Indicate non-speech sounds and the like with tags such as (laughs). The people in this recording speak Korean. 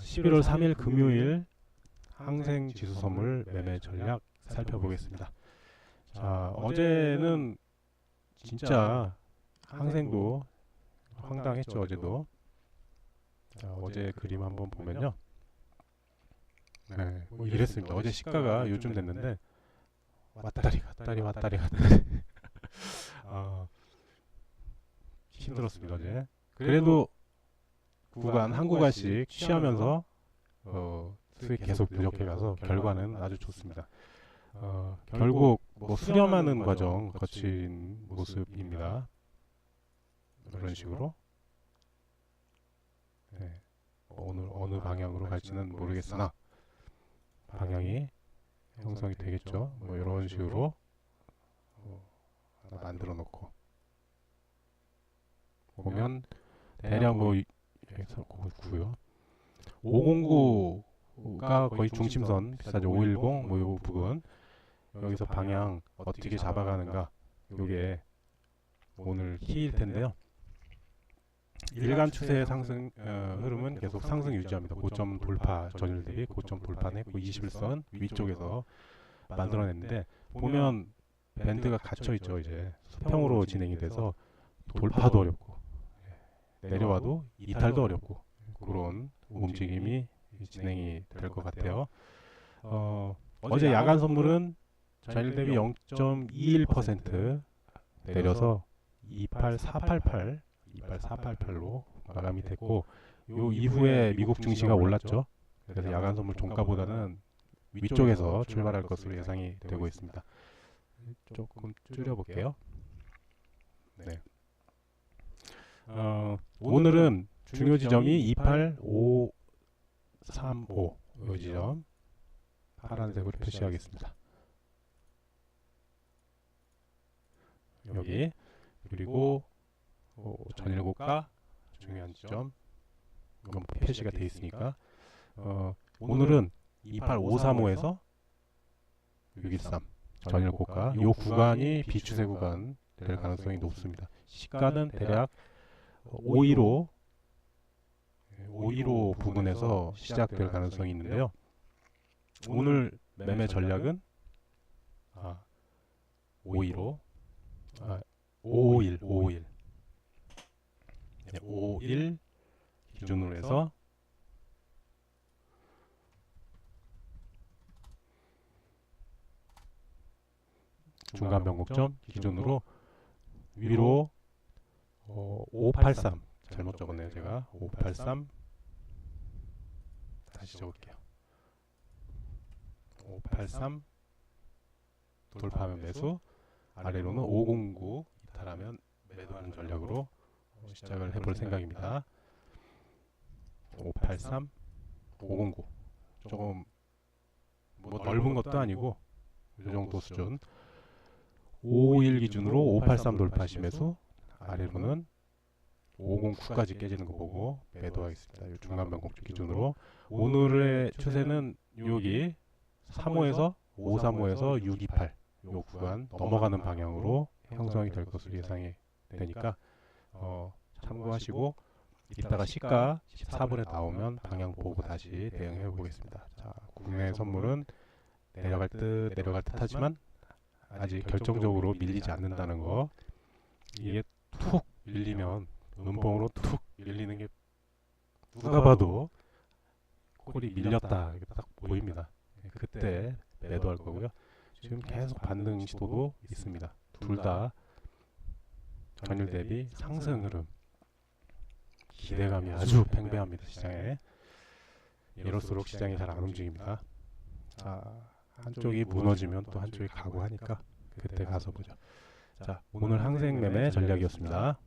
11월 3일 금요일 항생 지수 선물 매매 전략 살펴보겠습니다. 자, 어제는 진짜 항생도 황당했죠, 어제도. 자, 어제 그림 한번 보면요. 네, 뭐 이랬습니다. 어제 시가가 요즘 됐는데 왔다리 갔다리 왔다리 갔다리. (laughs) 아, 힘들었습니다, 어제. 그래도 구간 한 구간씩 취하면서 어, 수익 계속 누적해 가서 결과는 아주 좋습니다. 어, 결국 뭐 수렴하는 과정 거친 모습입니다. 이런 식으로 네. 어느 어느 방향으로 갈지는 모르겠으나 방향이 형성이 되겠죠. 뭐 이런 식으로 어, 만들어 놓고 보면 대략 뭐 이- 여기서 고요 509가 거의 중심선 비슷하죠. 510 뭐요 부분 여기서 방향 어떻게 잡아가는가? 요게 오늘 키일 텐데요. 일간 추세의 상승 어, 흐름은 계속 상승 유지합니다. 고점 돌파 전일 대비 고점 돌파했고 21선 위쪽에서 만들어냈는데 보면 밴드가 갇혀 있죠. 이제. 수평으로 진행이 돼서 돌파도 어렵고. 예, 내려와도 이탈도 어렵고 그런 움직임이 진행이 될 것 같아요. 어, 어제 야간 선물은 전일 대비 0.21% 내려서 28488 28488로 마감이 됐고 요 이후에 미국 증시가 올랐죠. 그래서 야간 선물 종가보다는 위쪽에서 출발할 것으로 예상이 되고 있습니다. 조금 줄여볼게요. 네. 어, 오늘은 중요 지점이 28535이 지점. 파란색으로 표시하겠습니다. 여기. 그리고 어, 전일고가 중요한 지점. 이건 표시가 돼 있으니까. 어, 오늘은 28535에서 613 전일고가. 이 구간이 비추세 구간 될 가능성이 높습니다. 시가는 대략 515 515 부분에서 시작될 가능성이 있는데요. 오늘 매매 전략은? 아, 515 아, 551 551 네, 51 기준으로 해서 중간 변곡점 기준으로 위로 어, 583 잘못 적었네요 제가. 583 다시 적을게요. 583 돌파하면 매수. 아래로는 509 이탈하면 매도하는 전략으로 어, 시작을 해볼 생각입니다. 583 509 조금 뭐 넓은 것도 아니고 이 정도 수준. 551 기준으로 583 돌파하시면서 아래로는 509까지 깨지는 거 보고 매도하겠습니다. 이 중간 변곡 기준으로 오늘의 추세는 여기 3호에서 535에서 628 요 구간 넘어가는 방향으로 형성이 될 것으로 예상이 되니까 어, 참고하시고 이따가 시가 14분에 나오면 방향 보고 다시 대응해 보겠습니다. 자, 국내 선물은 내려갈 듯 내려갈 듯 하지만 아직 결정적으로 밀리지 않는다는 거 이게 툭 밀리면 음봉으로 툭 밀리는 게 누가 봐도 콜이 밀렸다 이게 딱 보입니다. 예, 그때 매도할 거고요. 지금 계속 반등 시도도 있습니다. 둘 다 전일 대비 상승 흐름 기대감이 아주 팽배합니다 시장에 이럴수록 시장이 잘 안 움직입니다. 자 한쪽이 무너지면 또 한쪽이 가고 하니까 그때 가서 보죠. 자 오늘 항생 매매 전략이었습니다.